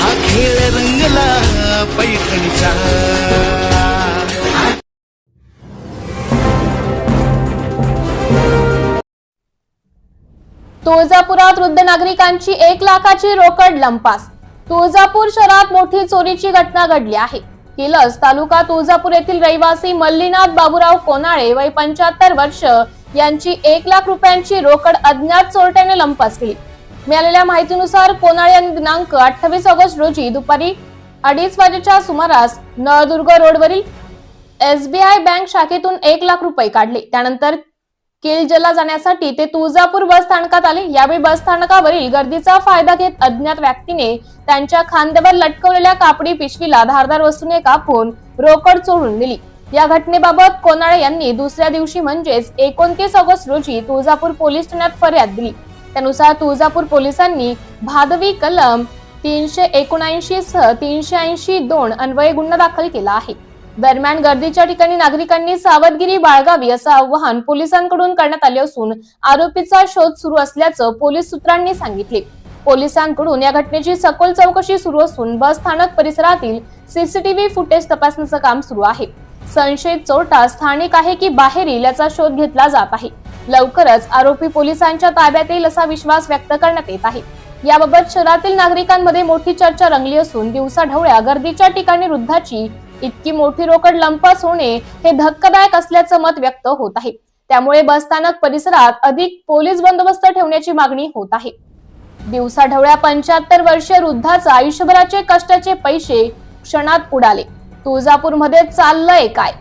हा खेळ रंगला पैठणीचा. तुळजापुरात वृद्ध नागरिकांची एक लाखाची रोकड लंपास. तुळजापूर शहरात मोठी चोरीची घटना घडली आहे. किलस तालुका तुळजापूर येथील रहिवासी मल्लीनाथ बाबूराव कोनाळे वय पंच्याहत्तर वर्ष यांची एक लाख रुपयांची रोकड अज्ञात चोरट्याने लंपास केली. मिळालेल्या माहितीनुसार कोनाळे दिनांक अठ्ठावीस ऑगस्ट रोजी दुपारी अडीच वाजेच्या सुमारास नळदुर्ग रोडवरील एसबीआय बँक शाखेतून एक लाख रुपये काढले. त्यानंतर किलजला जाण्यासाठी ते तुळजापूर बस स्थानकात आले. यावेळी बस स्थानकावरील गर्दीचा फायदा घेत अज्ञात व्यक्तीने त्यांच्या खांद्यावर लटकवलेल्या कापडी पिशवीला धारदार वस्तूने कापून रोकड चोरून दिली या घटनेबाबत कोनाळे यांनी दुसऱ्या दिवशी म्हणजेच एकोणतीस ऑगस्ट रोजी तुळजापूर पोलीस ठाण्यात फर्याद दिली. त्यानुसार तुळजापूर पोलिसांनी भादवी कलम तीनशे एकोणऐंशी सह तीनशे ऐंशी दोन अन्वये गुन्हा दाखल केला आहे. दरम्यान गर्दीच्या ठिकाणी नागरिकांनी सावधगिरी बाळगावी असं आवाहन पोलिसांकडून करण्यात आले असून आरोपीचा शोध सुरू असल्याचं पोलीस सूत्रांनी सांगितले. पोलिसांकडून या घटनेची सखोल चौकशी सुरू असून बस स्थानक परिसरातील सीसीटीव्ही फुटेज तपासण्याचं काम सुरू आहे. संशयित चोरटा स्थानिक आहे की बाहेरील याचा शोध घेतला जात आहे. लवकरच आरोपी पोलिसांच्या ताब्यात येईल असा विश्वास व्यक्त करण्यात येत आहे. याबाबत शहरातील नागरिकांमध्ये मोठी चर्चा रंगली असून दिवसाढवळ्या गर्दीच्या ठिकाणी वृद्धाची इतकी मोठी रोकड लंपास होणे हे धक्कादायक असल्याचं मत व्यक्त होत आहे. त्यामुळे बसस्थानक परिसरात अधिक पोलीस बंदोबस्त ठेवण्याची मागणी होत आहे. दिवसाढवळ्या पंच्याहत्तर वर्षीय वृद्धाचा आयुष्यभराचे कष्टाचे पैसे क्षणात उडाले. तुळजापूरमध्ये चाललंय काय?